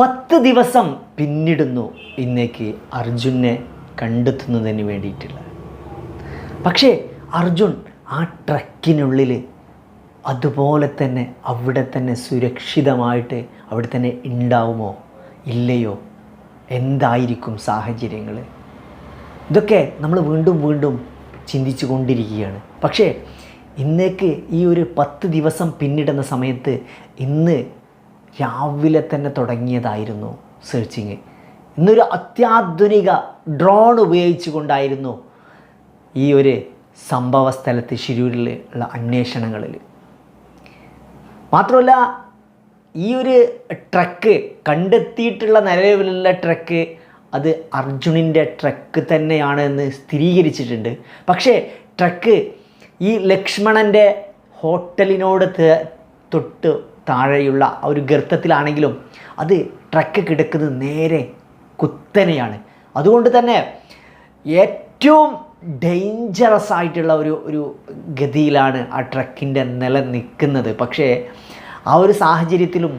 പത്ത് ദിവസം പിന്നിടുന്നു ഇന്നേക്ക് അർജുനെ കണ്ടെത്തുന്നതിന് വേണ്ടിയിട്ടുള്ള. പക്ഷേ അർജുൻ ആ ട്രക്കിനുള്ളിൽ അതുപോലെ തന്നെ അവിടെ തന്നെ സുരക്ഷിതമായിട്ട് അവിടെ തന്നെ ഉണ്ടാവുമോ ഇല്ലയോ? എന്തായിരിക്കും സാഹചര്യങ്ങൾ ഇതൊക്കെ നമ്മൾ വീണ്ടും വീണ്ടും ചിന്തിച്ചു കൊണ്ടിരിക്കുകയാണ്. പക്ഷേ ഇന്നേക്ക് ഈ ഒരു പത്ത് ദിവസം പിന്നിടുന്ന സമയത്ത് ഇന്ന് രാവിലെ തന്നെ തുടങ്ങിയതായിരുന്നു സെർച്ചിങ് ഇന്നൊരു അത്യാധുനിക ഡ്രോൺ ഉപയോഗിച്ചു കൊണ്ടായിരുന്നു ഈ ഒരു സംഭവ സ്ഥലത്ത് ശിരൂരിൽ ഉള്ള അന്വേഷണങ്ങളിൽ. മാത്രമല്ല ഈ ഒരു ട്രക്ക് കണ്ടെത്തിയിട്ടുള്ള നിലവിലുള്ള ട്രക്ക് അത് അർജുനിന്റെ ട്രക്ക് തന്നെയാണ് എന്ന് സ്ഥിരീകരിച്ചിട്ടുണ്ട്. പക്ഷേ ട്രക്ക് ഈ ലക്ഷ്മണന്റെ ഹോട്ടലിനോട് തൊട്ട് താഴെയുള്ള ആ ഒരു ഗർത്തത്തിലാണെങ്കിലും അത് ട്രക്ക് കിടക്കുന്നത് നേരെ കുത്തനെയാണ്. അതുകൊണ്ട് തന്നെ ഏറ്റവും ഡേഞ്ചറസ് ആയിട്ടുള്ള ഒരു ഒരു ഗതിയിലാണ് ആ ട്രക്കിന്റെ നില നിൽക്കുന്നത്. പക്ഷേ ആ ഒരു സാഹചര്യത്തിലും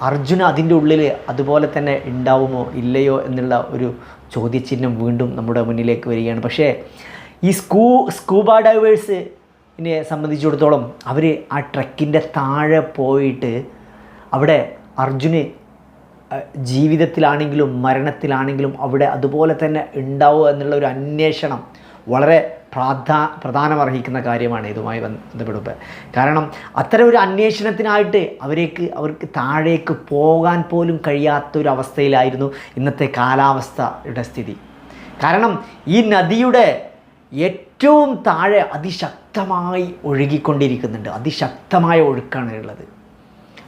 അർജുന അതിന്റെ ഉള്ളിൽ അതുപോലെ തന്നെ ഉണ്ടാവുമോ ഇല്ലയോ എന്നുള്ള ഒരു ചോദ്യചിഹ്നം വീണ്ടും നമ്മുടെ മുന്നിലേക്ക് വരികയാണ്. പക്ഷേ ഈ സ്കൂ സ്കൂബ ഡൈവേഴ്സിനെ സംബന്ധിച്ചിടത്തോളം അവർ ആ ട്രക്കിന്റെ താഴെ പോയിട്ട് അവിടെ അർജുന് ജീവിതത്തിലാണെങ്കിലും മരണത്തിലാണെങ്കിലും അവിടെ അതുപോലെ തന്നെ ഉണ്ടാവുക എന്നുള്ള ഒരു അന്വേഷണം വളരെ പ്രാധാ പ്രധാനമർഹിക്കുന്ന കാര്യമാണ് ഇതുമായി ബന്ധപ്പെടുമ്പോൾ കാരണം അത്തരം ഒരു അന്വേഷണത്തിനായിട്ട് അവരേക്ക് അവർക്ക് താഴേക്ക് പോകാൻ പോലും കഴിയാത്തൊരവസ്ഥയിലായിരുന്നു ഇന്നത്തെ കാലാവസ്ഥയുടെ സ്ഥിതി. കാരണം ഈ നദിയുടെ ഏറ്റവും താഴെ അതിശക്തമായി ഒഴുകിക്കൊണ്ടിരിക്കുന്നുണ്ട്. അതിശക്തമായ ഒഴുക്കാണ് ഉള്ളത്.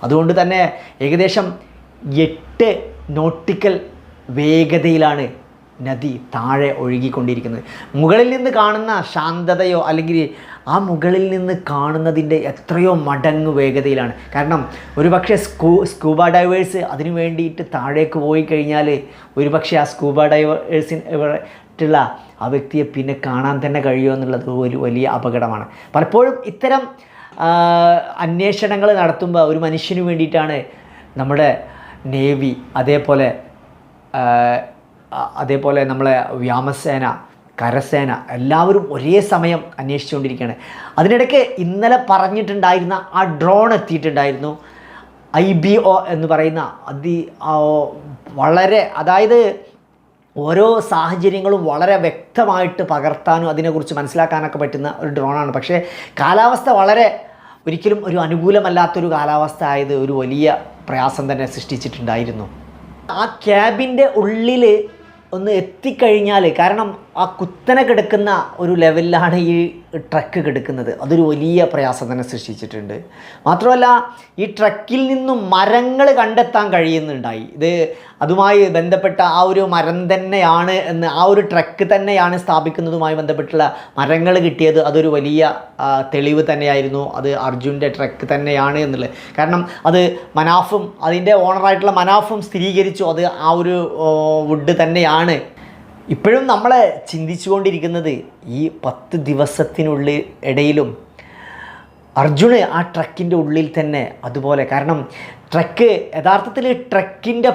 അതുകൊണ്ട് തന്നെ ഏകദേശം എട്ട് നോട്ടിക്കൽ വേഗതയിലാണ് നദി താഴെ ഒഴുകിക്കൊണ്ടിരിക്കുന്നത്. മുകളിൽ നിന്ന് കാണുന്ന ശാന്തതയോ അല്ലെങ്കിൽ ആ മുകളിൽ നിന്ന് കാണുന്നതിന്റെ എത്രയോ മടങ്ങ് വേഗതയിലാണ്. കാരണം ഒരുപക്ഷെ സ്കൂ സ്കൂബ ഡൈവേഴ്സ് അതിനു വേണ്ടിയിട്ട് താഴേക്ക് പോയി കഴിഞ്ഞാൽ ഒരുപക്ഷെ ആ സ്കൂബ ഡൈവേഴ്സിനുള്ള ആ വ്യക്തിയെ പിന്നെ കാണാൻ തന്നെ കഴിയുമോ എന്നുള്ളത് ഒരു വലിയ അപകടമാണ്. പലപ്പോഴും ഇത്തരം അന്വേഷണങ്ങൾ നടത്തുമ്പോൾ ഒരു മനുഷ്യന് വേണ്ടിയിട്ടാണ് നമ്മുടെ നേവി അതേപോലെ അതേപോലെ നമ്മളെ വ്യോമസേന കരസേന എല്ലാവരും ഒരേ സമയം അന്വേഷിച്ചുകൊണ്ടിരിക്കുകയാണ്. അതിനിടയ്ക്ക് ഇന്നലെ പറഞ്ഞിട്ടുണ്ടായിരുന്ന ആ ഡ്രോൺ എത്തിയിട്ടുണ്ടായിരുന്നു. ഐ ബി ഒ എന്ന് പറയുന്ന അതി വളരെ അതായത് ഓരോ സാഹചര്യങ്ങളും വളരെ വ്യക്തമായിട്ട് പകർത്താനും അതിനെക്കുറിച്ച് മനസ്സിലാക്കാനൊക്കെ പറ്റുന്ന ഒരു ഡ്രോണാണ്. പക്ഷേ കാലാവസ്ഥ വളരെ ഒരിക്കലും ഒരു അനുകൂലമല്ലാത്തൊരു കാലാവസ്ഥ ആയത് ഒരു വലിയ പ്രയാസം തന്നെ സൃഷ്ടിച്ചിട്ടുണ്ടായിരുന്നു. ആ ക്യാബിന്റെ ഉള്ളിൽ ഒന്ന് എത്തിക്കഴിഞ്ഞാൽ കാരണം ആ കുത്തനെ കിടക്കുന്ന ഒരു ലെവലിലാണ് ഈ ട്രക്ക് കിടക്കുന്നത്. അതൊരു വലിയ പ്രയാസം തന്നെ സൃഷ്ടിച്ചിട്ടുണ്ട്. മാത്രമല്ല ഈ ട്രക്കിൽ നിന്നും മരങ്ങൾ കണ്ടെത്താൻ കഴിയുന്നുണ്ടായി. ഇത് അതുമായി ബന്ധപ്പെട്ട ആ ഒരു മരം തന്നെയാണ് എന്ന് ആ ഒരു ട്രക്ക് തന്നെയാണ് സ്ഥാപിക്കുന്നതുമായി ബന്ധപ്പെട്ടുള്ള മരങ്ങൾ കിട്ടിയത്. അതൊരു വലിയ തെളിവ് തന്നെയായിരുന്നു. അത് അർജുന്റെ ട്രക്ക് തന്നെയാണ് എന്നുള്ളത്. കാരണം അത് മനാഫും അതിന്റെ ഓണറായിട്ടുള്ള മനാഫും സ്ഥിരീകരിച്ചു. അത് ആ ഒരു വുഡ് തന്നെയാണ്. ഇപ്പോഴും നമ്മളെ ചിന്തിച്ചുകൊണ്ടിരിക്കുന്നത് ഈ പത്ത് ദിവസത്തിനുള്ളിൽ ഇടയിലും അർജുന് ആ ട്രക്കിന്റെ ഉള്ളിൽ തന്നെ അതുപോലെ. കാരണം ട്രക്ക് യഥാർത്ഥത്തിൽ ട്രക്കിന്റെ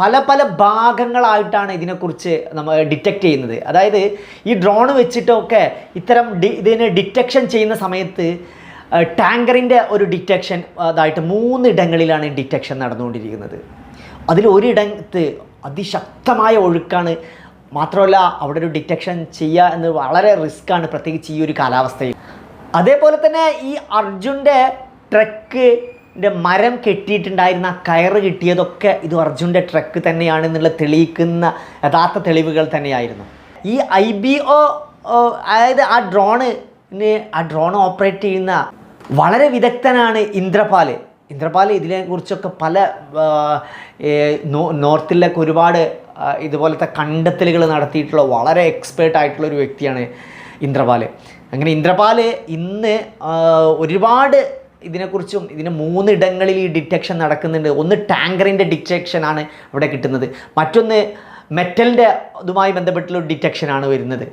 പല പല ഭാഗങ്ങളായിട്ടാണ് ഇതിനെക്കുറിച്ച് നമ്മൾ ഡിറ്റക്റ്റ് ചെയ്യുന്നത്. അതായത് ഈ ഡ്രോണ് വെച്ചിട്ടൊക്കെ ഇത്തരം ഡി ഇതിനെ ഡിറ്റക്ഷൻ ചെയ്യുന്ന സമയത്ത് ടാങ്കറിന്റെ ഒരു ഡിറ്റക്ഷൻ അതായിട്ട് മൂന്നിടങ്ങളിലാണ് ഡിറ്റക്ഷൻ നടന്നുകൊണ്ടിരിക്കുന്നത്. അതിൽ ഒരിടത്ത് അതിശക്തമായ ഒഴുക്കാണ് മാത്രമല്ല അവിടെ ഒരു ഡിറ്റക്ഷൻ ചെയ്യുക എന്ന് വളരെ റിസ്ക്കാണ് പ്രത്യേകിച്ച് ഈ ഒരു കാലാവസ്ഥയിൽ. അതേപോലെ തന്നെ ഈ അർജുന്റെ ട്രക്ക് മരം കെട്ടിയിട്ടുണ്ടായിരുന്ന കയറ് കിട്ടിയതൊക്കെ ഇത് അർജുന്റെ ട്രക്ക് തന്നെയാണെന്നുള്ള തെളിയിക്കുന്ന യഥാർത്ഥ തെളിവുകൾ തന്നെയായിരുന്നു. ഈ ഐ ബി ഒ അതായത് ആ ഡ്രോണിന് ആ ഡ്രോൺ ഓപ്പറേറ്റ് ചെയ്യുന്ന വളരെ വിദഗ്ധനാണ് ഇന്ദ്രപാൽ ഇന്ദ്രപാൽ ഇതിനെക്കുറിച്ചൊക്കെ പല നോർത്തിലൊക്കെ ഒരുപാട് ഇതുപോലത്തെ കണ്ടെത്തലുകൾ നടത്തിയിട്ടുള്ള വളരെ എക്സ്പേർട്ട് ആയിട്ടുള്ള ഒരു വ്യക്തിയാണ് ഇന്ദ്രപാൽ അങ്ങനെ ഇന്ദ്രപാൽ ഇന്ന് ഒരുപാട് ഇതിനെക്കുറിച്ചും ഇതിന് മൂന്നിടങ്ങളിൽ ഈ ഡിറ്റക്ഷൻ നടക്കുന്നുണ്ട്. ഒന്ന് ടാങ്കറിന്റെ ഡിറ്റക്ഷനാണ് ഇവിടെ കിട്ടുന്നത്. മറ്റൊന്ന് മെറ്റലിന്റെ ഇതുമായി ബന്ധപ്പെട്ടുള്ള ഡിറ്റക്ഷനാണ് വരുന്നത്.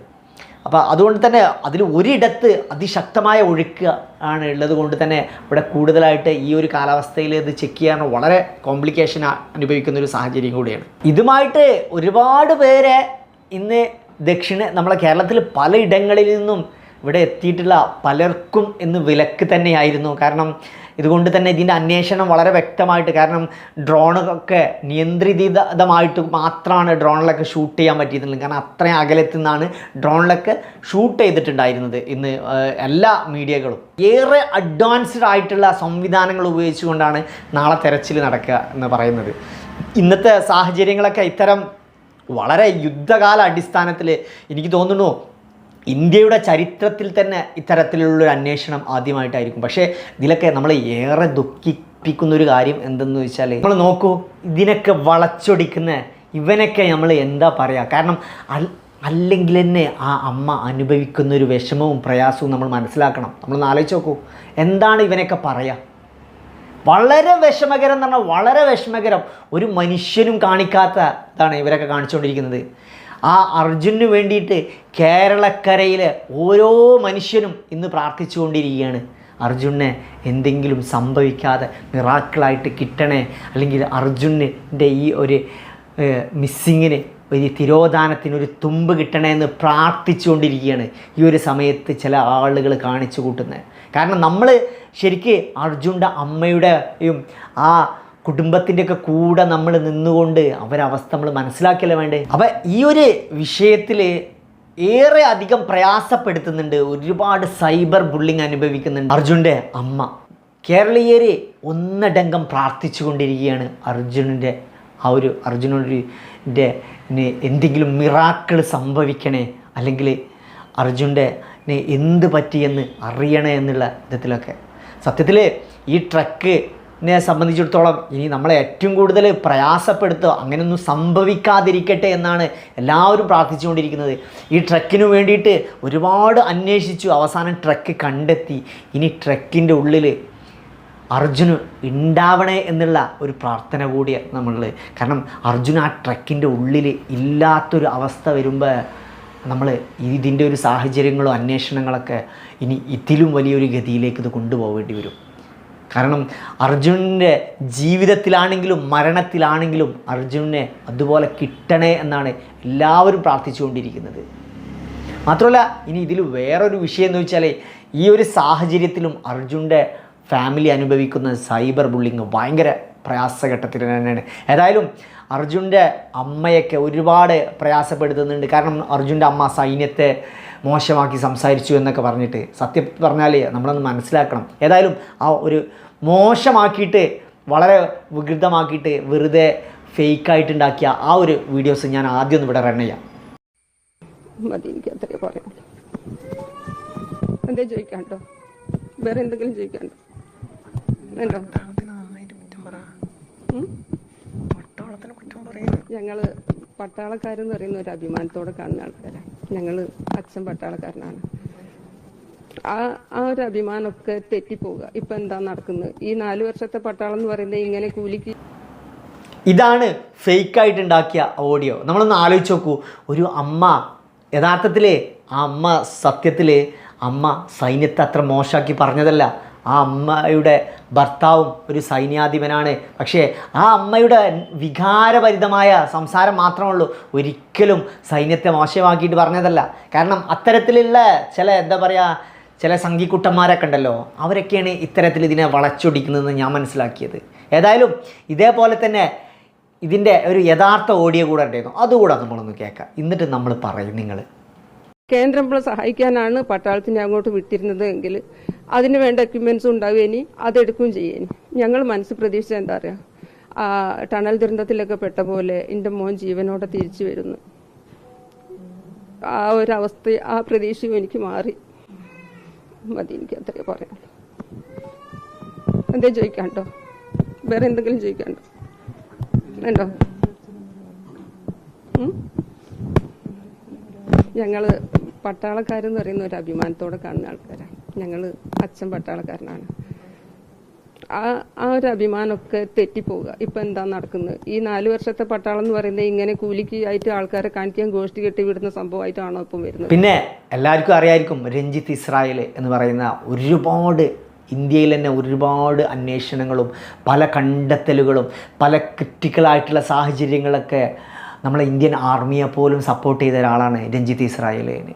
അപ്പോൾ അതുകൊണ്ട് തന്നെ അതിൽ ഒരിടത്ത് അതിശക്തമായ ഒഴുക്ക് ആണ് ഉള്ളത് കൊണ്ട് തന്നെ ഇവിടെ കൂടുതലായിട്ട് ഈ ഒരു കാലാവസ്ഥയിൽ ഇത് ചെക്ക് ചെയ്യാൻ വളരെ കോംപ്ലിക്കേഷൻ അനുഭവിക്കുന്ന ഒരു സാഹചര്യം കൂടിയാണ്. ഇതുമായിട്ട് ഒരുപാട് പേരെ ഇന്ന് ദക്ഷിണ നമ്മളെ കേരളത്തിൽ പലയിടങ്ങളിൽ നിന്നും ഇവിടെ എത്തിയിട്ടുള്ള പലർക്കും എന്ന് വിലക്ക് തന്നെയായിരുന്നു. കാരണം ഇതുകൊണ്ട് തന്നെ ഇതിന്റെ അന്വേഷണം വളരെ വ്യക്തമായിട്ട് കാരണം ഡ്രോണൊക്കെ നിയന്ത്രിതമായിട്ട് മാത്രമാണ് ഡ്രോണിലൊക്കെ ഷൂട്ട് ചെയ്യാൻ പറ്റിയിട്ടുള്ളത് കാരണം അത്രയും അകലത്തു നിന്നാണ് ഡ്രോണിലൊക്കെ ഷൂട്ട് ചെയ്തിട്ടുണ്ടായിരുന്നത് ഇന്ന് എല്ലാ മീഡിയകളും. ഏറെ അഡ്വാൻസ്ഡ് ആയിട്ടുള്ള സംവിധാനങ്ങൾ ഉപയോഗിച്ചുകൊണ്ടാണ് നാളെ തെരച്ചിൽ നടക്കുക എന്ന് പറയുന്നത്. ഇന്നത്തെ സാഹചര്യങ്ങളൊക്കെ ഇത്തരം വളരെ യുദ്ധകാല അടിസ്ഥാനത്തിൽ എനിക്ക് തോന്നുന്നു ഇന്ത്യയുടെ ചരിത്രത്തിൽ തന്നെ ഇത്തരത്തിലുള്ള ഒരു അന്വേഷണം ആദ്യമായിട്ടായിരിക്കും. പക്ഷേ ഇതിലൊക്കെ നമ്മളെ ഏറെ ദുഃഖിപ്പിക്കുന്ന ഒരു കാര്യം എന്തെന്ന് വെച്ചാൽ നമ്മൾ നോക്കൂ ഇതിനൊക്കെ വളച്ചൊടിക്കുന്ന ഇവനൊക്കെ നമ്മൾ എന്താ പറയുക കാരണം അല്ലെങ്കിൽ തന്നെ ആ അമ്മ അനുഭവിക്കുന്ന ഒരു വിഷമവും പ്രയാസവും നമ്മൾ മനസ്സിലാക്കണം. നമ്മൾ ആലോചിച്ച് നോക്കൂ എന്താണ് ഇവനൊക്കെ പറയുക വളരെ വിഷമകരം എന്ന് പറഞ്ഞാൽ വളരെ വിഷമകരം. ഒരു മനുഷ്യനും കാണിക്കാത്ത ഇതാണ് ഇവരൊക്കെ കാണിച്ചുകൊണ്ടിരിക്കുന്നത്. ആ അർജുനു വേണ്ടിയിട്ട് കേരളക്കരയിലെ ഓരോ മനുഷ്യനും ഇന്ന് പ്രാർത്ഥിച്ചുകൊണ്ടിരിക്കുകയാണ്. അർജുനെ എന്തെങ്കിലും സംഭവിക്കാതെ മിറാക്കിളായിട്ട് കിട്ടണേ അല്ലെങ്കിൽ അർജുനന്റെ ഈ ഒരു മിസ്സിങ്ങിന് ഒരു തിരോധാനത്തിന് ഒരു തുമ്പ് കിട്ടണേ എന്ന് പ്രാർത്ഥിച്ചുകൊണ്ടിരിക്കുകയാണ് ഈ ഒരു സമയത്ത് ചില ആളുകൾ കാണിച്ചു കൂട്ടുന്നത്. കാരണം നമ്മൾ ശരിക്ക് അർജുന്റെ അമ്മയുടെയും ആ കുടുംബത്തിന്റെയൊക്കെ കൂടെ നമ്മൾ നിന്നുകൊണ്ട് അവരവസ്ഥ നമ്മൾ മനസ്സിലാക്കിയല്ലേ വേണ്ടേ? അപ്പം ഈ ഒരു വിഷയത്തിൽ ഏറെ അധികം പ്രയാസപ്പെടുത്തുന്നുണ്ട് ഒരുപാട് സൈബർ ബുള്ളിങ് അനുഭവിക്കുന്നുണ്ട് അർജുന്റെ അമ്മ. കേരളീയരെ ഒന്നടങ്കം പ്രാർത്ഥിച്ചു കൊണ്ടിരിക്കുകയാണ് അർജുനന്റെ ആ ഒരു അർജുനന്റെ എന്തെങ്കിലും മിറാക്കിൾ സംഭവിക്കണേ അല്ലെങ്കിൽ അർജുന്റെ എന്ത് പറ്റിയെന്ന് അറിയണേ എന്നുള്ള വിധത്തിലൊക്കെ. സത്യത്തിൽ ഈ സംബന്ധിച്ചിടത്തോളം ഇനി നമ്മളെ ഏറ്റവും കൂടുതൽ പ്രയാസപ്പെടുത്തുക അങ്ങനെയൊന്നും സംഭവിക്കാതിരിക്കട്ടെ എന്നാണ് എല്ലാവരും പ്രാർത്ഥിച്ചുകൊണ്ടിരിക്കുന്നത്. ഈ ട്രക്കിന് വേണ്ടിയിട്ട് ഒരുപാട് അന്വേഷിച്ചു അവസാനം ട്രക്ക് കണ്ടെത്തി. ഇനി ട്രക്കിന്റെ ഉള്ളിൽ അർജുന് ഉണ്ടാവണേ എന്നുള്ള ഒരു പ്രാർത്ഥന കൂടിയാണ് നമ്മൾ. കാരണം അർജുൻ ആ ട്രക്കിന്റെ ഉള്ളിൽ ഇല്ലാത്തൊരു അവസ്ഥ വരുമ്പോൾ നമ്മൾ ഇതിന്റെ ഒരു സാഹചര്യങ്ങളോ അന്വേഷണങ്ങളൊക്കെ ഇനി ഇതിലും വലിയൊരു ഗതിയിലേക്ക് ഇത് കൊണ്ടുപോകേണ്ടി വരും. കാരണം അർജുനന്റെ ജീവിതത്തിലാണെങ്കിലും മരണത്തിലാണെങ്കിലും അർജുനനെ അതുപോലെ കിട്ടണേ എന്നാണ് എല്ലാവരും പ്രാർത്ഥിച്ചുകൊണ്ടിരിക്കുന്നത്. മാത്രമല്ല ഇനി ഇതിൽ വേറൊരു വിഷയം എന്ന് വെച്ചാൽ ഈ ഒരു സാഹചര്യത്തിലും അർജുന്റെ ഫാമിലി അനുഭവിക്കുന്ന സൈബർ ബുള്ളിങ് ഭയങ്കര പ്രയാസഘട്ടത്തിൽ തന്നെയാണ്. ഏതായാലും അർജുന്റെ അമ്മയൊക്കെ ഒരുപാട് പ്രയാസപ്പെടുത്തുന്നുണ്ട്. കാരണം അർജുന്റെ അമ്മ സൈന്യത്തെ മോശമാക്കി സംസാരിച്ചു എന്നൊക്കെ പറഞ്ഞിട്ട് സത്യം പറഞ്ഞാൽ നമ്മളൊന്ന് മനസ്സിലാക്കണം. ഏതായാലും ആ ഒരു മോശമാക്കിയിട്ട് വളരെ വികൃതമാക്കിയിട്ട് വെറുതെ ഫേക്കായിട്ടുണ്ടാക്കിയ ആ ഒരു വീഡിയോസ് ഞാൻ ആദ്യം ഒന്ന് ഇവിടെ റൺ ചെയ്യാം. മതി എനിക്ക് അത്രേ പറയാം. എന്തേ ചോദിക്കാണ്ടോ വേറെ എന്തെങ്കിലും ചോദിക്കാണ്ടോ ഉണ്ടോ ഉം? ഞങ്ങൾ പട്ടാളക്കാരെന്ന് പറയുന്ന ഒരു അഭിമാനത്തോടെ കാണുന്ന ആൾക്കാരാണ് ഞങ്ങൾ അച്ഛൻ പട്ടാളക്കാരനാണ്. ആ ആ ഒരു അഭിമാനമൊക്കെ തെറ്റിപ്പോവുക. ഇപ്പൊ എന്താ നടക്കുന്നത് ഈ നാലു വർഷത്തെ പട്ടാളം എന്ന് പറയുന്നത് ഇങ്ങനെ കൂലിക്ക് ഇതാണ് ഫേക്കായിട്ട് ഉണ്ടാക്കിയ ഓഡിയോ. നമ്മളൊന്ന് ആലോചിച്ച് നോക്കൂ. ഒരു അമ്മ യഥാർത്ഥത്തിൽ ആ അമ്മ സത്യത്തിൽ അമ്മ സൈന്യത്തെ അത്ര മോശമാക്കി പറഞ്ഞതല്ല. ആ അമ്മയുടെ ഭർത്താവും ഒരു സൈന്യാധിപനാണ്. പക്ഷേ ആ അമ്മയുടെ വികാരഭരിതമായ സംസാരം മാത്രമുള്ളൂ ഒരിക്കലും സൈന്യത്തെ മോശമാക്കിയിട്ട് പറഞ്ഞതല്ല. കാരണം അത്തരത്തിലുള്ള ചില എന്താ പറയുക ചില സംഘിക്കുട്ടന്മാരൊക്കെ ഉണ്ടല്ലോ അവരൊക്കെയാണ് ഇത്തരത്തിൽ ഇതിനെ വളച്ചൊടിക്കുന്നതെന്ന് ഞാൻ മനസ്സിലാക്കിയത്. ഏതായാലും ഇതേപോലെ തന്നെ ഇതിന്റെ ഒരു യഥാർത്ഥ ഓഡിയോ കൂടെ ഉണ്ടായിരുന്നു. അതുകൂടെ നമ്മളൊന്ന് കേൾക്കാം. എന്നിട്ട് നമ്മൾ പറയും നിങ്ങൾ. കേന്ദ്രം പോലെ സഹായിക്കാനാണ് പട്ടാളത്തിനെ അങ്ങോട്ട് വിട്ടിരുന്നത് എങ്കിൽ അതിന് വേണ്ട എക്യുപ്മെന്റ്സ് ഉണ്ടാവുകയും അതെടുക്കുകയും ചെയ്യേനി ഞങ്ങൾ മനസ്സ് പ്രതീക്ഷിച്ച എന്താ പറയുക ടണൽ ദുരന്തത്തിലൊക്കെ പെട്ട പോലെ എന്റെ മോൻ ജീവനോടെ തിരിച്ചു വരുന്നു. ആ ഒരു അവസ്ഥ ആ പ്രതീക്ഷയും എനിക്ക് മാറി. മതി എനിക്ക് അത്രയും പറയാം എന്തേ ചോദിക്കാണ്ടോ വേറെ എന്തെങ്കിലും ചോദിക്കാണ്ടോ ഉണ്ടോ ഉം? ഞങ്ങൾ പട്ടാളക്കാരെന്ന് പറയുന്ന ഒരു അഭിമാനത്തോടെ കാണുന്ന ആൾക്കാരാണ് ഞങ്ങൾ അച്ഛൻ പട്ടാളക്കാരനാണ്. ആ ആ ഒരു അഭിമാനമൊക്കെ തെറ്റിപ്പോവുക. ഇപ്പം എന്താ നടക്കുന്നത് ഈ നാല് വർഷത്തെ പട്ടാളം എന്ന് പറയുന്നത് ഇങ്ങനെ കൂലിക്ക് ആയിട്ട് ആൾക്കാരെ കാണിക്കാൻ ഗോഷ്ടി കെട്ടി വിടുന്ന സംഭവമായിട്ടാണോ ഇപ്പം വരുന്നത്? പിന്നെ എല്ലാവർക്കും അറിയായിരിക്കും രഞ്ജിത്ത് ഇസ്രായേൽ എന്ന് പറയുന്ന ഒരുപാട് ഇന്ത്യയിൽ തന്നെ ഒരുപാട് അന്വേഷണങ്ങളും പല കണ്ടെത്തലുകളും പല ക്രിറ്റിക്കലായിട്ടുള്ള സാഹചര്യങ്ങളൊക്കെ നമ്മളെ ഇന്ത്യൻ ആർമിയെ പോലും സപ്പോർട്ട് ചെയ്ത ഒരാളാണ് രഞ്ജിത്ത് ഇസ്രായേലിന്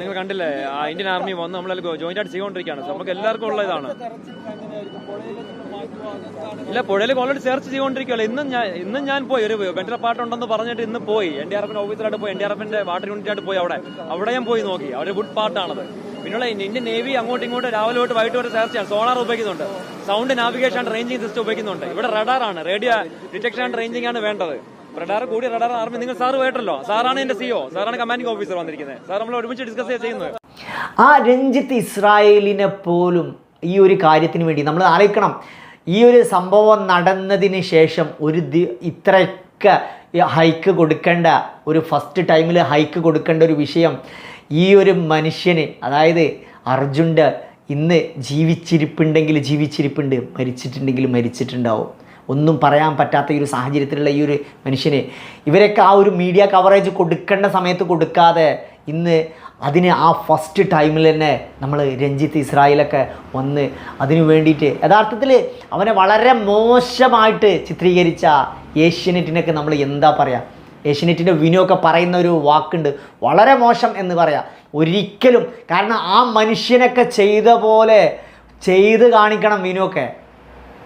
നിങ്ങൾ കണ്ടില്ലേ ഇന്ത്യൻ ആർമി വന്ന് നമ്മളെല്ലാം ജോയിന്റ് ആയിട്ട് ചെയ്തുകൊണ്ടിരിക്കുകയാണ്. നമുക്ക് എല്ലാവർക്കും ഉള്ള ഇതാണ് ഇല്ല പുഴയിൽ ഓൾറെഡി സെർച്ച് ചെയ്തുകൊണ്ടിരിക്കുകയല്ലോ ഇന്നും ഞാൻ ഇന്നും ഞാൻ പോയി. ഒരു ഉണ്ടെന്ന് പറഞ്ഞിട്ട് ഇന്ന് പോയി. എൻ ഡി ആർ എഫിന്റെ ഓഫീസറായിട്ട് പോയി. എൻ ഡി ആർ എഫിന്റെ വാട്ടർ യൂണിറ്റായിട്ട് പോയി അവിടെ. അവിടെ ഞാൻ പോയി നോക്കി. അവിടെ ഗുഡ് പാർട്ടാണത് പിന്നുള്ള ഇന്ത്യൻ നേവി അങ്ങോട്ടും ഇങ്ങോട്ടും രാവിലെ തൊട്ട് വൈകിട്ട് വരെ സെർച്ച് ചെയ്യാൻ സോണാർ ഉപയോഗിക്കുന്നുണ്ട്. Sound navigation and ranging system ഉപയോഗിക്കുന്നുണ്ട്. ഇവിടെ റഡാർ ആണ്. റേഡിയോ ഡിറ്റക്ഷൻ ആൻഡ് റേഞ്ചിങ് ആണ് വേണ്ടത്. റഡാർ കൂടി റഡാർ ആർമി. നിങ്ങൾ സാറ് പോയിട്ടല്ലോ സാറാണ് എന്റെ സിഒ സാറാണ് കമാൻഡിംഗ് ഓഫീസർ വന്നിരിക്കുന്നത് സാർ നമ്മൾ ഒരുമിച്ച് ഡിസ്കസ് ചെയ്യുന്നത്. ആ രഞ്ജിത്ത് ഇസ്രായേലിനെ പോലും ഈ ഒരു കാര്യത്തിന് വേണ്ടി നമ്മൾ ആലോചിക്കണം ഈ ഒരു സംഭവം നടന്നതിന് ശേഷം ഒരു ദി ഇത്രയൊക്കെ ഹൈക്ക് കൊടുക്കേണ്ട ഒരു ഫസ്റ്റ് ടൈമിൽ ഹൈക്ക് കൊടുക്കേണ്ട ഒരു വിഷയം ഈ ഒരു മനുഷ്യന് അതായത് അർജുന്റെ ഇന്ന് ജീവിച്ചിരിപ്പുണ്ടെങ്കിൽ ജീവിച്ചിരിപ്പുണ്ട് മരിച്ചിട്ടുണ്ടെങ്കിൽ മരിച്ചിട്ടുണ്ടാവും. ഒന്നും പറയാൻ പറ്റാത്ത ഈ ഒരു സാഹചര്യത്തിലുള്ള ഈ ഒരു മനുഷ്യന്. ഇവരൊക്കെ ആ ഒരു മീഡിയ കവറേജ് കൊടുക്കേണ്ട സമയത്ത് കൊടുക്കാതെ ഇന്ന് അതിന് ആ ഫസ്റ്റ് ടൈമിൽ തന്നെ നമ്മൾ രഞ്ജിത്ത് ഇസ്രായേലൊക്കെ വന്ന് അതിനു വേണ്ടിയിട്ട് യഥാർത്ഥത്തിൽ അവനെ വളരെ മോശമായിട്ട് ചിത്രീകരിച്ച ഏഷ്യനെറ്റിനൊക്കെ നമ്മൾ എന്താ പറയുക ഏഷ്യനെറ്റിന്റെ വിനൊക്കെ പറയുന്ന ഒരു വാക്കുണ്ട്. വളരെ മോശം എന്ന് പറയാം. ഒരിക്കലും. കാരണം ആ മനുഷ്യനൊക്കെ ചെയ്ത പോലെ ചെയ്ത് കാണിക്കണം വിനൊക്കെ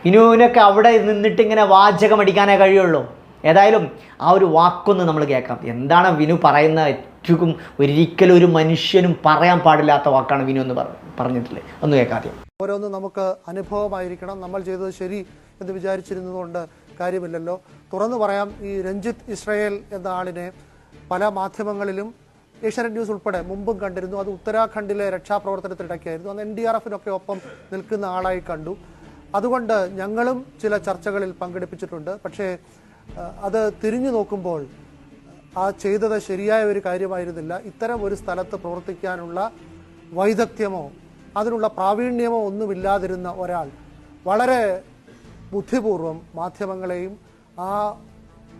വിനുവിനൊക്കെ അവിടെ നിന്നിട്ട് ഇങ്ങനെ വാചകം അടിക്കാനേ കഴിയുള്ളൂ. ഏതായാലും ആ ഒരു വാക്കൊന്ന് നമ്മൾ കേൾക്കാം. എന്താണ് വിനു പറയുന്ന ഏറ്റവും ഒരിക്കലും ഒരു മനുഷ്യനും പറയാൻ പാടില്ലാത്ത വാക്കാണ് വിനു എന്ന് പറ- പറഞ്ഞിട്ടുള്ളത്. ഒന്ന് കേൾക്കാം ഓരോന്ന് ഓരോന്നും നമുക്ക് അനുഭവമായിരിക്കണം. നമ്മൾ ചെയ്തത് ശരി എന്ന് വിചാരിച്ചിരുന്നതുകൊണ്ട് കാര്യമില്ലല്ലോ. തുറന്നു പറയാം ഈ രഞ്ജിത്ത് ഇസ്രയേൽ എന്ന ആളിനെ. പല മാധ്യമങ്ങളിലും ഏഷ്യാനെറ്റ് ന്യൂസ് ഉൾപ്പെടെ മുമ്പും കണ്ടിരുന്നു. അത് ഉത്തരാഖണ്ഡിലെ രക്ഷാപ്രവർത്തനത്തിനിടയ്ക്കായിരുന്നു. അന്ന് എൻ ഡി ആർ എഫിനൊക്കെ ഒപ്പം നിൽക്കുന്ന ആളായി കണ്ടു. അതുകൊണ്ട് ഞങ്ങളും ചില ചർച്ചകളിൽ പങ്കെടുപ്പിച്ചിട്ടുണ്ട്. പക്ഷേ അത് തിരിഞ്ഞു നോക്കുമ്പോൾ ആ ചെയ്തത് ശരിയായ ഒരു കാര്യമായിരുന്നില്ല. ഇത്തരം ഒരു സ്ഥലത്ത് പ്രവർത്തിക്കാനുള്ള വൈദഗ്ധ്യമോ അതിനുള്ള പ്രാവീണ്യമോ ഒന്നുമില്ലാതിരുന്ന ഒരാൾ വളരെ ബുദ്ധിപൂർവം മാധ്യമങ്ങളെയും ആ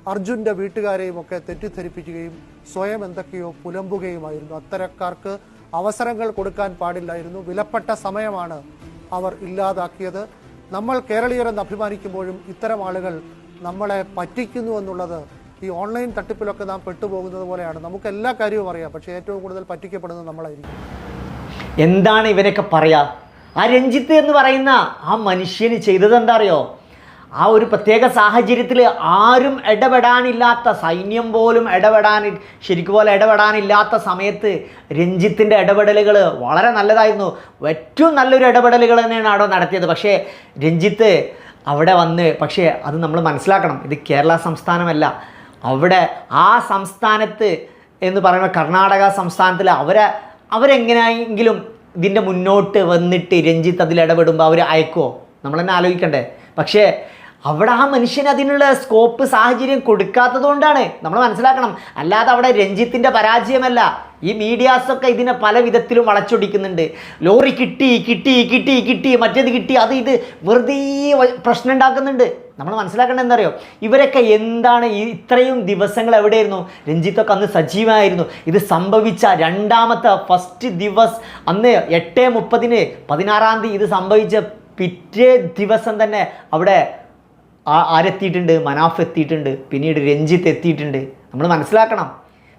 അർജുന്റെ വീട്ടുകാരെയും ഒക്കെ തെറ്റിദ്ധരിപ്പിക്കുകയും സ്വയം എന്തൊക്കെയോ പുലമ്പുകയുമായിരുന്നു. അത്തരക്കാർക്ക് അവസരങ്ങൾ കൊടുക്കാൻ പാടില്ലായിരുന്നു. വിലപ്പെട്ട സമയമാണ് അവർ ഇല്ലാതാക്കിയത്. നമ്മൾ കേരളീയരെന്ന് അഭിമാനിക്കുമ്പോഴും ഇത്തരം ആളുകൾ നമ്മളെ പറ്റിക്കുന്നു എന്നുള്ളത് ഈ ഓൺലൈൻ തട്ടിപ്പിലൊക്കെ നാം പെട്ടുപോകുന്നത് പോലെയാണ്. നമുക്ക് എല്ലാ കാര്യവും അറിയാം. പക്ഷേ ഏറ്റവും കൂടുതൽ പറ്റിക്കപ്പെടുന്നത് നമ്മളായിരിക്കും. എന്താണ് ഇവരൊക്കെ പറയാ? ആ രഞ്ജിത്ത് എന്ന് പറയുന്ന ആ മനുഷ്യന് ചെയ്തത് എന്താ അറിയോ? ആ ഒരു പ്രത്യേക സാഹചര്യത്തിൽ ആരും ഇടപെടാനില്ലാത്ത സൈന്യം പോലും ഇടപെടാൻ ശരിക്കും പോലെ ഇടപെടാനില്ലാത്ത സമയത്ത് രഞ്ജിത്തിന്റെ ഇടപെടലുകൾ വളരെ നല്ലതായിരുന്നു. ഏറ്റവും നല്ലൊരു ഇടപെടലുകൾ തന്നെയാണ് അവിടെ നടത്തിയത്. പക്ഷേ രഞ്ജിത്ത് അവിടെ വന്ന് പക്ഷേ അത് നമ്മൾ മനസ്സിലാക്കണം. ഇത് കേരള സംസ്ഥാനമല്ല. അവിടെ ആ സംസ്ഥാനത്ത് എന്ന് പറയുന്ന കർണാടക സംസ്ഥാനത്തിൽ അവരെ അവരെങ്ങനെയെങ്കിലും ഇതിന്റെ മുന്നോട്ട് വന്നിട്ട് രഞ്ജിത്ത് അതിൽ ഇടപെടുമ്പോൾ അവർ അയക്കുമോ നമ്മൾ തന്നെ ആലോചിക്കണ്ടേ. പക്ഷേ അവിടെ ആ മനുഷ്യന് അതിനുള്ള സ്കോപ്പ് സാഹചര്യം കൊടുക്കാത്തത് കൊണ്ടാണ് നമ്മൾ മനസ്സിലാക്കണം. അല്ലാതെ അവിടെ രഞ്ജിത്തിന്റെ പരാജയമല്ല. ഈ മീഡിയാസൊക്കെ ഇതിനെ പല വിധത്തിലും വളച്ചൊടിക്കുന്നുണ്ട്. ലോറി കിട്ടി കിട്ടി കിട്ടി കിട്ടി മറ്റേത് കിട്ടി അത് ഇത് വെറുതെ പ്രശ്നം ഉണ്ടാക്കുന്നുണ്ട്. നമ്മൾ മനസ്സിലാക്കേണ്ടത് എന്താ അറിയോ ഇവരൊക്കെ എന്താണ് ഈ ഇത്രയും ദിവസങ്ങൾ എവിടെയായിരുന്നു? രഞ്ജിത്തൊക്കെ അന്ന് സജീവമായിരുന്നു. ഇത് സംഭവിച്ച രണ്ടാമത്തെ ഫസ്റ്റ് ദിവസം അന്ന് എട്ട് മുപ്പതിന് പതിനാറാം തീയതി ഇത് സംഭവിച്ച പിറ്റേ ദിവസം തന്നെ അവിടെ ആരെത്തിയിട്ടുണ്ട്? മനാഫ് എത്തിയിട്ടുണ്ട്. പിന്നീട് രഞ്ജിത്ത് എത്തിയിട്ടുണ്ട്. നമ്മൾ മനസ്സിലാക്കണം.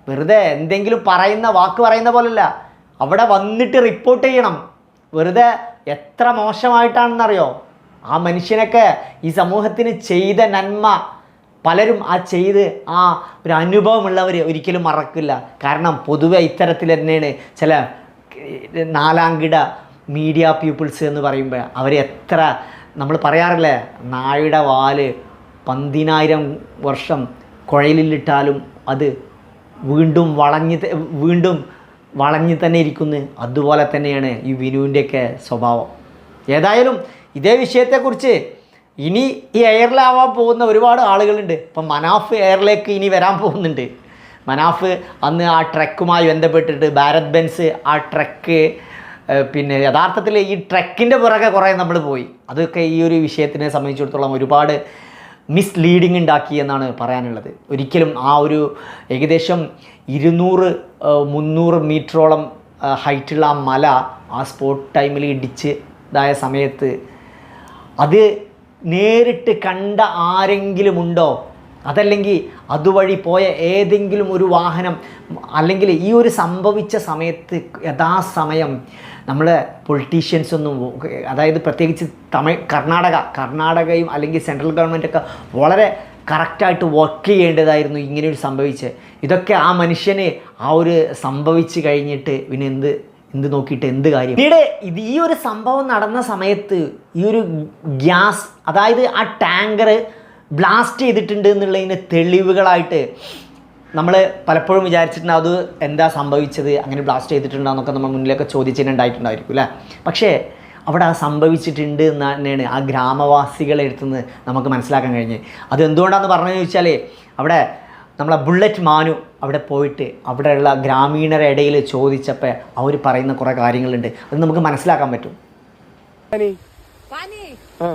വെറുതെ എന്തെങ്കിലും പറയുന്ന വാക്ക് പറയുന്ന പോലല്ല. അവിടെ വന്നിട്ട് റിപ്പോർട്ട് ചെയ്യണം. വെറുതെ എത്ര മോശമായിട്ടാണെന്നറിയോ? ആ മനുഷ്യനൊക്കെ ഈ സമൂഹത്തിന് ചെയ്ത നന്മ. പലരും ആ ചെയ്ത് ആ ഒരു അനുഭവമുള്ളവർ ഒരിക്കലും മറക്കില്ല. കാരണം പൊതുവെ ഇത്തരത്തിൽ തന്നെയാണ് ചില നാലാംകിട മീഡിയ പീപ്പിൾസ് എന്ന് പറയുമ്പോൾ അവർ എത്ര നമ്മൾ പറയാറില്ലേ നായുടെ വാൽ പന്തിനായിരം വർഷം കുഴലിലിട്ടാലും അത് വീണ്ടും വളഞ്ഞ് വീണ്ടും വളഞ്ഞ് തന്നെ ഇരിക്കുന്നു. അതുപോലെ തന്നെയാണ് ഈ വിനുവിന്റെയൊക്കെ സ്വഭാവം. ഏതായാലും ഇതേ വിഷയത്തെക്കുറിച്ച് ഇനി ഈ എയറിലാവാൻ പോകുന്ന ഒരുപാട് ആളുകളുണ്ട്. ഇപ്പം മനാഫ് എയറിലേക്ക് ഇനി വരാൻ പോകുന്നുണ്ട്. മനാഫ് അന്ന് ആ ട്രക്കുമായി ബന്ധപ്പെട്ടിട്ട് ഭാരത് ബെൻസ് ആ ട്രക്ക് പിന്നെ യഥാർത്ഥത്തിൽ ഈ ട്രെക്കിന്റെ പുറകെ കുറേ നമ്മൾ പോയി. അതൊക്കെ ഈ ഒരു വിഷയത്തിനെ സംബന്ധിച്ചിടത്തോളം ഒരുപാട് മിസ്ലീഡിങ് ഉണ്ടാക്കി എന്നാണ് പറയാനുള്ളത്. ഒരിക്കലും ആ ഒരു ഏകദേശം ഇരുന്നൂറ് മുന്നൂറ് മീറ്ററോളം ഹൈറ്റുള്ള ആ മല ആ സ്പോട്ട് ടൈമിൽ ഇടിച്ച് ഇതായ സമയത്ത് അത് നേരിട്ട് കണ്ട ആരെങ്കിലും ഉണ്ടോ? അതല്ലെങ്കിൽ അതുവഴി പോയ ഏതെങ്കിലും ഒരു വാഹനം അല്ലെങ്കിൽ ഈ ഒരു സംഭവിച്ച സമയത്ത് യഥാസമയം നമ്മളെ പൊളിറ്റീഷ്യൻസ് ഒന്നും അതായത് പ്രത്യേകിച്ച് തമിഴ് കർണാടക കർണാടകയും അല്ലെങ്കിൽ സെൻട്രൽ ഗവൺമെന്റൊക്കെ വളരെ കറക്റ്റായിട്ട് വർക്ക് ചെയ്യേണ്ടതായിരുന്നു ഇങ്ങനെ ഒരു സംഭവിച്ച് ഇതൊക്കെ ആ മനുഷ്യന് ആ ഒരു സംഭവിച്ച് കഴിഞ്ഞിട്ട് പിന്നെ എന്ത് എന്ത് നോക്കിയിട്ട് എന്ത് കാര്യം? പിന്നീട് ഇത് ഈ ഒരു സംഭവം നടന്ന സമയത്ത് ഈ ഒരു ഗ്യാസ് അതായത് ആ ടാങ്കർ ബ്ലാസ്റ്റ് ചെയ്തിട്ടുണ്ട് എന്നുള്ളതിന് തെളിവുകളായിട്ട് നമ്മൾ പലപ്പോഴും വിചാരിച്ചിട്ടുണ്ട് അത് എന്താ സംഭവിച്ചത്? അങ്ങനെ ബ്ലാസ്റ്റ് ചെയ്തിട്ടുണ്ടാകുന്നൊക്കെ നമ്മൾ മുന്നിലൊക്കെ ചോദിച്ചിട്ടുണ്ടായിട്ടുണ്ടായിരിക്കും അല്ലേ? പക്ഷേ അവിടെ അത് സംഭവിച്ചിട്ടുണ്ട് എന്ന് തന്നെയാണ് ആ ഗ്രാമവാസികളെ അടുത്തുനിന്ന് നമുക്ക് മനസ്സിലാക്കാൻ കഴിഞ്ഞത്. അത് എന്തുകൊണ്ടാണെന്ന് പറഞ്ഞു ചോദിച്ചാൽ അവിടെ നമ്മളെ ബുള്ളറ്റ് മാനു അവിടെ പോയിട്ട് അവിടെയുള്ള ഗ്രാമീണരുടെ ഇടയിൽ ചോദിച്ചപ്പോൾ അവർ പറയുന്ന കുറേ കാര്യങ്ങളുണ്ട്. അത് നമുക്ക് മനസ്സിലാക്കാൻ പറ്റും. പാനി. പാനി. ആ.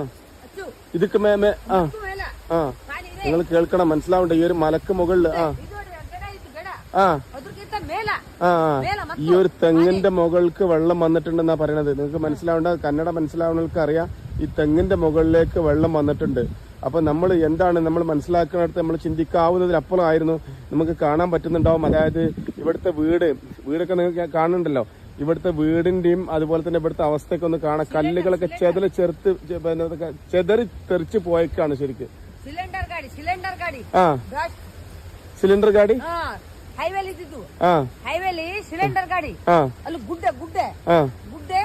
അച്ചു. ഇതൊക്കെ മേമേ ആ. മേല ആ. നിങ്ങൾ കേൾക്കണം മനസ്സിലാവണ്ട? ഈ ഒരു മലക്ക് മുകളിൽ ആ. ഈ ഒരു തെങ്ങിന്റെ മുകൾക്ക് വെള്ളം വന്നിട്ടുണ്ടെന്നാ പറയണത്. നിങ്ങൾക്ക് മനസ്സിലാവേണ്ട കന്നഡ മനസ്സിലാവുന്നവർക്ക് അറിയാം ഈ തെങ്ങിന്റെ മുകളിലേക്ക് വെള്ളം വന്നിട്ടുണ്ട്. അപ്പൊ നമ്മൾ എന്താണ് നമ്മൾ മനസ്സിലാക്കുന്നിടത്ത് നമ്മൾ ചിന്തിക്കാവുന്നതിനപ്പുറമായിരുന്നു. നമുക്ക് കാണാൻ പറ്റുന്നുണ്ടാവും. അതായത് ഇവിടുത്തെ വീട് വീടൊക്കെ നിങ്ങൾക്ക് കാണുന്നുണ്ടല്ലോ. ഇവിടുത്തെ വീടിന്റെയും അതുപോലെ തന്നെ ഇവിടുത്തെ അവസ്ഥയൊക്കെ ഒന്ന് കാണാം കല്ലുകളൊക്കെ ചെതൽ ചെറുത്ത് ചെതറി തെറിച്ച് പോയക്കാണ് ശരിക്കും. സിലിണ്ടർ ഗാഡി ആ. സിലിണ്ടർ ഗാഡി? ಹೈವೇಲಿ ಇದ್ದಿದ್ದು ആ ಹೈವೇಲಿ ಸಿಲಿಂಡರ್ ಗಾಡಿ ആ ಅಲ್ಲಿ ಗುಡ್ಡೆ ಗುಡ್ಡೆ ആ ಗುಡ್ಡೆ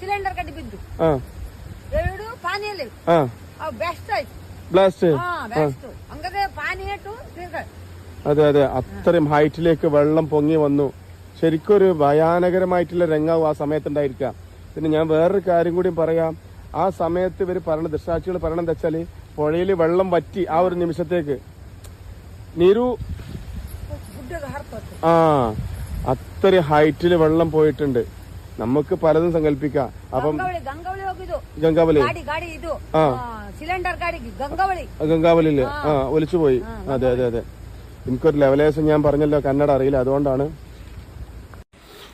ಸಿಲಿಂಡರ್ ಗಾಡಿ ಬಿದ್ದು ആ ಎರಡು ಪಾನಿಯಲ್ಲಿ ആ ಅವು ಬೆಸ್ಟ್ ಆಯ್ತು ബ്ലാസ്റ്റ് ಹಾ ಬೆಸ್ಟ್ ಹಂಗಾದ್ರೆ ಪಾನಿ ಏಟು ಸಿಲಿಂಡರ್ അതെ അതെ അത്രയും ഹൈറ്റിലേക്ക് വെള്ളം പൊങ്ങി വന്നു ശരിക്കും ഒരു ഭയാനകരമായിട്ടുള്ള രംഗാവും ആ സമയത്തുണ്ടായിരിക്കാം പിന്നെ ഞാൻ വേറൊരു കാര്യം കൂടി പറയാം ആ സമയത്ത് ഇവർ പറയണ ദൃശാക്ഷികൾ പറയണത് എന്താ വെച്ചാല് പുഴയിൽ വെള്ളം വറ്റി ആ ഒരു നിമിഷത്തേക്ക് നീരു ಗುಡ್ಡೆಗೆ ಹರ್ಕೋತು ആ അത്ര ഹൈറ്റിൽ വെള്ളം പോയിട്ടുണ്ട്. നമുക്ക് പലതും സങ്കല്പിക്കാം. അപ്പം ഗംഗാവലി. ആ. ഗംഗാവലി ഇല്ലേ ആ ഒലിച്ചുപോയി അതെ അതെ അതെ. എനിക്കൊരു ലെവലേശം ഞാൻ പറഞ്ഞല്ലോ കന്നഡ അറിയില്ല അതുകൊണ്ടാണ്.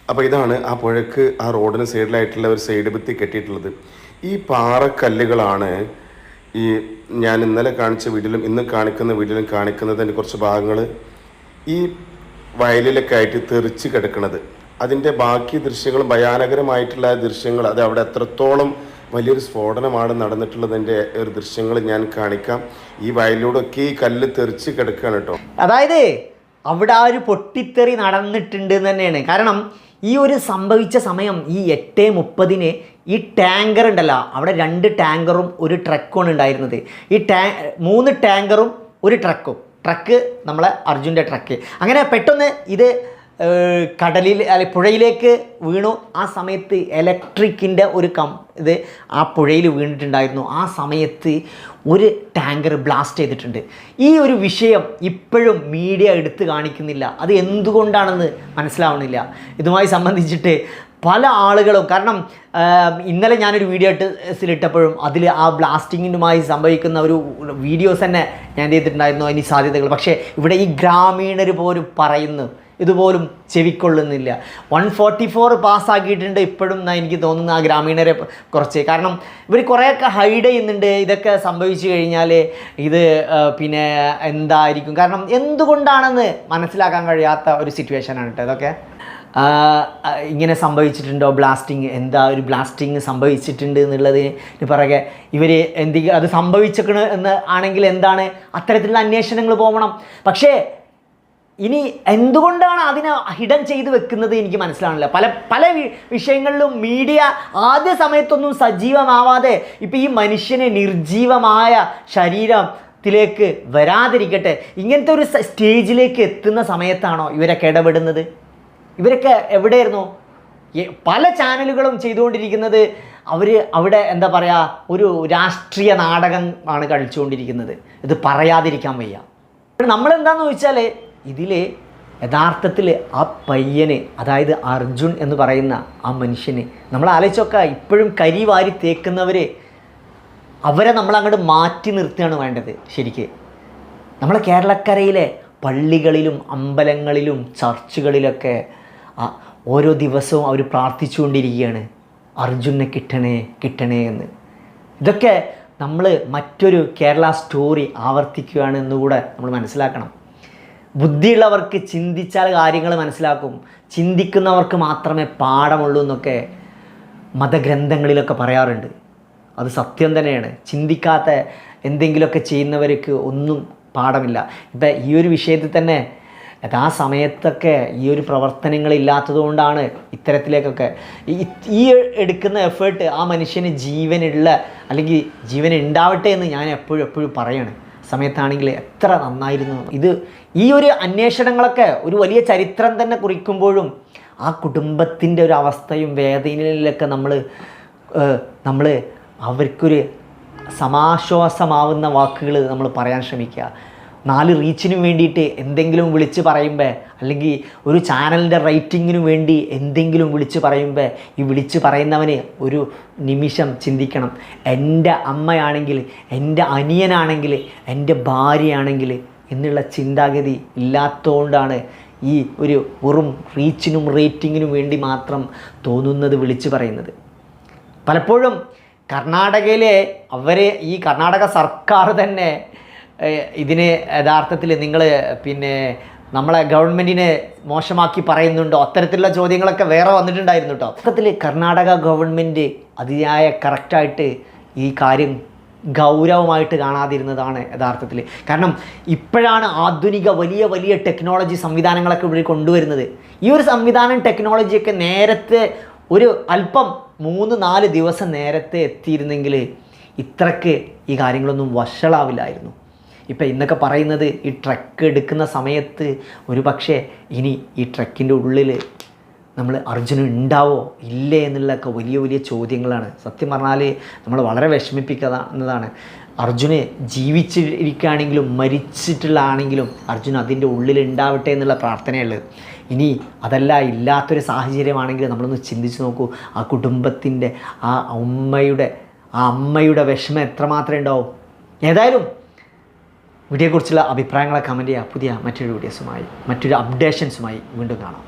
അപ്പോൾ ഇതാണ് ആ പുഴക്ക് ആ റോഡിന് സൈഡിലായിട്ടുള്ള ഒരു സൈഡ് ഭിത്തി കെട്ടിയിട്ടുള്ളത്. ഈ പാറക്കല്ലുകളാണ് ഈ ഞാൻ ഇന്നലെ കാണിച്ച വീഡിയോയിലും ഇന്ന് കാണിക്കുന്ന വീഡിയോയിലും കാണിക്കുന്നതിന്റെ കുറച്ച് ഭാഗങ്ങൾ ഈ വയലിലൊക്കെ ആയിട്ട് തെറിച്ച് കിടക്കുന്നത് അതിന്റെ ബാക്കി ദൃശ്യങ്ങളും ഭയാനകരമായിട്ടുള്ള ദൃശ്യങ്ങൾ അത് അവിടെ എത്രത്തോളം വലിയൊരു സ്ഫോടനമാണ് നടന്നിട്ടുള്ളതിന്റെ ഒരു ദൃശ്യങ്ങൾ ഞാൻ കാണിക്കാം. ഈ വയലിലൂടെ ഒക്കെ ഈ കല്ല് തെറിച്ച് കിടക്കുകയാണ് കേട്ടോ. അതായത് അവിടെ ആ ഒരു പൊട്ടിത്തെറി നടന്നിട്ടുണ്ട് എന്ന് തന്നെയാണ്. കാരണം ഈ ഒരു സംഭവിച്ച സമയം ഈ എട്ട് മുപ്പതിന് ഈ ടാങ്കർ ഉണ്ടല്ലോ അവിടെ രണ്ട് ടാങ്കറും ഒരു ട്രക്കുമാണ് ഉണ്ടായിരുന്നത്. ഈ ടാ മൂന്ന് ടാങ്കറും ഒരു ട്രക്കും. ട്രക്ക് നമ്മളെ അർജുന്റെ ട്രക്ക്. അങ്ങനെ പെട്ടെന്ന് ഇത് കടലിൽ അല്ലെ പുഴയിലേക്ക് വീണു. ആ സമയത്ത് ഇലക്ട്രിക്കിന്റെ ഒരു കം ഇത് ആ പുഴയിൽ വീണിട്ടുണ്ടായിരുന്നു. ആ സമയത്ത് ഒരു ടാങ്കർ ബ്ലാസ്റ്റ് ചെയ്തിട്ടുണ്ട്. ഈ ഒരു വിഷയം ഇപ്പോഴും മീഡിയ എടുത്ത് കാണിക്കുന്നില്ല. അത് എന്തുകൊണ്ടാണെന്ന് മനസ്സിലാവണില്ല ഇതുമായി സംബന്ധിച്ചിട്ട് പല ആളുകളും കാരണം ഇന്നലെ ഞാനൊരു വീഡിയോ ഇട്ട് ഇട്ടപ്പോഴും അതിൽ ആ ബ്ലാസ്റ്റിങ്ങിനുമായി സംഭവിക്കുന്ന ഒരു വീഡിയോസ് തന്നെ ഞാൻ ചെയ്തിട്ടുണ്ടായിരുന്നു. അതിന് സാധ്യതകൾ. പക്ഷേ ഇവിടെ ഈ ഗ്രാമീണർ പോലും പറയുന്നു. ഇതുപോലും ചെവിക്കൊള്ളുന്നില്ല. വൺ ഫോർട്ടി ഫോർ പാസ്സാക്കിയിട്ടുണ്ട്. ഇപ്പോഴും എനിക്ക് തോന്നുന്നു ആ ഗ്രാമീണരെ കുറച്ച്. കാരണം ഇവർ കുറേയൊക്കെ ഹൈഡ് ചെയ്യുന്നുണ്ട്. ഇതൊക്കെ സംഭവിച്ചു കഴിഞ്ഞാൽ ഇത് പിന്നെ എന്തായിരിക്കും? കാരണം എന്തുകൊണ്ടാണെന്ന് മനസ്സിലാക്കാൻ കഴിയാത്ത ഒരു സിറ്റുവേഷനാണ് കേട്ടോ ഇതൊക്കെ. ഇങ്ങനെ സംഭവിച്ചിട്ടുണ്ടോ? ബ്ലാസ്റ്റിങ് എന്താ ഒരു ബ്ലാസ്റ്റിങ് സംഭവിച്ചിട്ടുണ്ട് എന്നുള്ളതിന് പിറകെ ഇവർ എന്തെങ്കിലും അത് സംഭവിച്ചിരിക്കണ എന്ന് ആണെങ്കിൽ എന്താണ്? അത്തരത്തിലുള്ള അന്വേഷണങ്ങൾ പോകണം പക്ഷേ ഇനി എന്തുകൊണ്ടാണ് അതിനെ ഹിഡൻ ചെയ്ത് വെക്കുന്നത് എനിക്ക് മനസ്സിലാണല്ലോ പല പല വിഷയങ്ങളിലും മീഡിയ ആദ്യ സമയത്തൊന്നും സജീവമാവാതെ ഇപ്പം ഈ മനുഷ്യനെ നിർജീവമായ ശരീരം ത്തിലേക്ക് വരാതിരിക്കട്ടെ. ഇങ്ങനത്തെ ഒരു സ്റ്റേജിലേക്ക് എത്തുന്ന സമയത്താണോ ഇവരൊക്കെ ഇടപെടുന്നത്? ഇവരൊക്കെ എവിടെയായിരുന്നു? പല ചാനലുകളും ചെയ്തുകൊണ്ടിരിക്കുന്നത് അവർ അവിടെ എന്താ പറയുക ഒരു രാഷ്ട്രീയ നാടകം ആണ് കളിച്ചുകൊണ്ടിരിക്കുന്നത്. ഇത് പറയാതിരിക്കാൻ വയ്യ. നമ്മളെന്താന്ന് ചോദിച്ചാൽ ഇതിൽ യഥാർത്ഥത്തിൽ ആ പയ്യന് അതായത് അർജുൻ എന്ന് പറയുന്ന ആ മനുഷ്യന് നമ്മൾ ആലോചിച്ചൊക്കെ ഇപ്പോഴും കരി വാരി തേക്കുന്നവർ അവരെ നമ്മൾ അങ്ങോട്ട് മാറ്റി നിർത്തുകയാണ് വേണ്ടത് ശരിക്ക്. നമ്മളെ കേരളക്കരയിലെ പള്ളികളിലും അമ്പലങ്ങളിലും ചർച്ചുകളിലൊക്കെ ഓരോ ദിവസവും അവർ പ്രാർത്ഥിച്ചുകൊണ്ടിരിക്കുകയാണ് അർജുനെ കിട്ടണേ കിട്ടണേ എന്ന്. ഇതൊക്കെ നമ്മൾ മറ്റൊരു കേരള സ്റ്റോറി ആവർത്തിക്കുകയാണ് എന്നുകൂടെ നമ്മൾ മനസ്സിലാക്കണം. ബുദ്ധിയുള്ളവർക്ക് ചിന്തിച്ചാൽ കാര്യങ്ങൾ മനസ്സിലാക്കും. ചിന്തിക്കുന്നവർക്ക് മാത്രമേ പാഠമുള്ളൂ എന്നൊക്കെ മതഗ്രന്ഥങ്ങളിലൊക്കെ പറയാറുണ്ട്. അത് സത്യം തന്നെയാണ്. ചിന്തിക്കാത്ത എന്തെങ്കിലുമൊക്കെ ചെയ്യുന്നവർക്ക് ഒന്നും പാഠമില്ല. ഇപ്പം ഈ ഒരു വിഷയത്തിൽ തന്നെ ആ സമയത്തൊക്കെ ഈ ഒരു പ്രവർത്തനങ്ങൾ ഇല്ലാത്തതുകൊണ്ടാണ് ഇത്തരത്തിലേക്കൊക്കെ ഈ- എടുക്കുന്ന എഫേർട്ട് ആ മനുഷ്യന് ജീവനുള്ള അല്ലെങ്കിൽ ജീവൻ ഉണ്ടാവട്ടെ എന്ന് ഞാൻ എപ്പോഴും എപ്പോഴും പറയാണ്. സമയത്താണെങ്കിൽ എത്ര നന്നായിരുന്നു. ഇത് ഈ ഒരു അന്വേഷണങ്ങളൊക്കെ ഒരു വലിയ ചരിത്രം തന്നെ കുറിക്കുമ്പോഴും ആ കുടുംബത്തിന്റെ ഒരു അവസ്ഥയും വേദനയിലൊക്കെ നമ്മൾ നമ്മൾ അവർക്കൊരു സമാശ്വാസമാവുന്ന വാക്കുകൾ നമ്മൾ പറയാൻ ശ്രമിക്കുക. നാല് റീച്ചിനും വേണ്ടിയിട്ട് എന്തെങ്കിലും വിളിച്ച് പറയുമ്പോൾ അല്ലെങ്കിൽ ഒരു ചാനലിന്റെ റൈറ്റിങ്ങിനു വേണ്ടി എന്തെങ്കിലും വിളിച്ച് പറയുമ്പോൾ ഈ വിളിച്ച് പറയുന്നവന് ഒരു നിമിഷം ചിന്തിക്കണം. എന്റെ അമ്മയാണെങ്കിൽ എന്റെ അനിയനാണെങ്കിൽ എന്റെ ഭാര്യയാണെങ്കിൽ എന്നുള്ള ചിന്താഗതി ഇല്ലാത്തതുകൊണ്ടാണ് ഈ ഒരു വെറും റീച്ചിനും റേറ്റിങ്ങിനും വേണ്ടി മാത്രം തോന്നുന്നത് വിളിച്ചു പറയുന്നത്. പലപ്പോഴും കർണാടകയിലെ അവരെ ഈ കർണാടക സർക്കാർ തന്നെ ഇതിനെ യഥാർത്ഥത്തിൽ നിങ്ങൾ പിന്നെ നമ്മളെ ഗവൺമെന്റിനെ മോശമാക്കി പറയുന്നുണ്ടോ? അത്തരത്തിലുള്ള ചോദ്യങ്ങളൊക്കെ വേറെ വന്നിട്ടുണ്ടായിരുന്നു കേട്ടോ അത്തരത്തിൽ കർണാടക ഗവൺമെന്റ് അതിയായ കറക്റ്റായിട്ട് ഈ കാര്യം ഗൗരവമായിട്ട് കാണാതിരുന്നതാണ് യഥാർത്ഥത്തിൽ കാരണം ഇപ്പോഴാണ് ആധുനിക വലിയ വലിയ ടെക്നോളജി സംവിധാനങ്ങളൊക്കെ ഇവിടെ കൊണ്ടുവരുന്നത്. ഈ ഒരു സംവിധാനം ടെക്നോളജിയൊക്കെ നേരത്തെ ഒരു അല്പം മൂന്ന് നാല് ദിവസം നേരത്തെ എത്തിയിരുന്നെങ്കിൽ ഇത്രക്ക് ഈ കാര്യങ്ങളൊന്നും വഷളാവില്ലായിരുന്നു. ഇപ്പം ഇന്നൊക്കെ പറയുന്നത് ഈ ട്രക്ക് എടുക്കുന്ന സമയത്ത് ഒരു പക്ഷേ ഇനി ഈ ട്രക്കിന്റെ ഉള്ളിൽ നമ്മൾ അർജുനൻ ഉണ്ടാവോ ഇല്ലേ എന്നുള്ളതൊക്കെ വലിയ വലിയ ചോദ്യങ്ങളാണ്. സത്യം പറഞ്ഞാൽ നമ്മൾ വളരെ വിഷമിപ്പിക്കുന്നതാണ്. അർജുന് ജീവിച്ചിരിക്കുകയാണെങ്കിലും മരിച്ചിട്ടുള്ളതാണെങ്കിലും അർജുൻ അതിന്റെ ഉള്ളിൽ ഉണ്ടാവട്ടെ എന്നുള്ള പ്രാർത്ഥനയുള്ളത്. ഇനി അതല്ല ഇല്ലാത്തൊരു സാഹചര്യമാണെങ്കിൽ നമ്മളൊന്ന് ചിന്തിച്ച് നോക്കൂ. ആ കുടുംബത്തിന്റെ ആ ഉമ്മയുടെ ആ അമ്മയുടെ വിഷമം എത്രമാത്രം ഉണ്ടാവും? ഏതായാലും വീഡിയോയെക്കുറിച്ചുള്ള അഭിപ്രായങ്ങളെ കമന്റ് ചെയ്യുക. പുതിയ മറ്റൊരു വീഡിയോസുമായി മറ്റൊരു അപ്ഡേഷൻസുമായി വീണ്ടും കാണാം.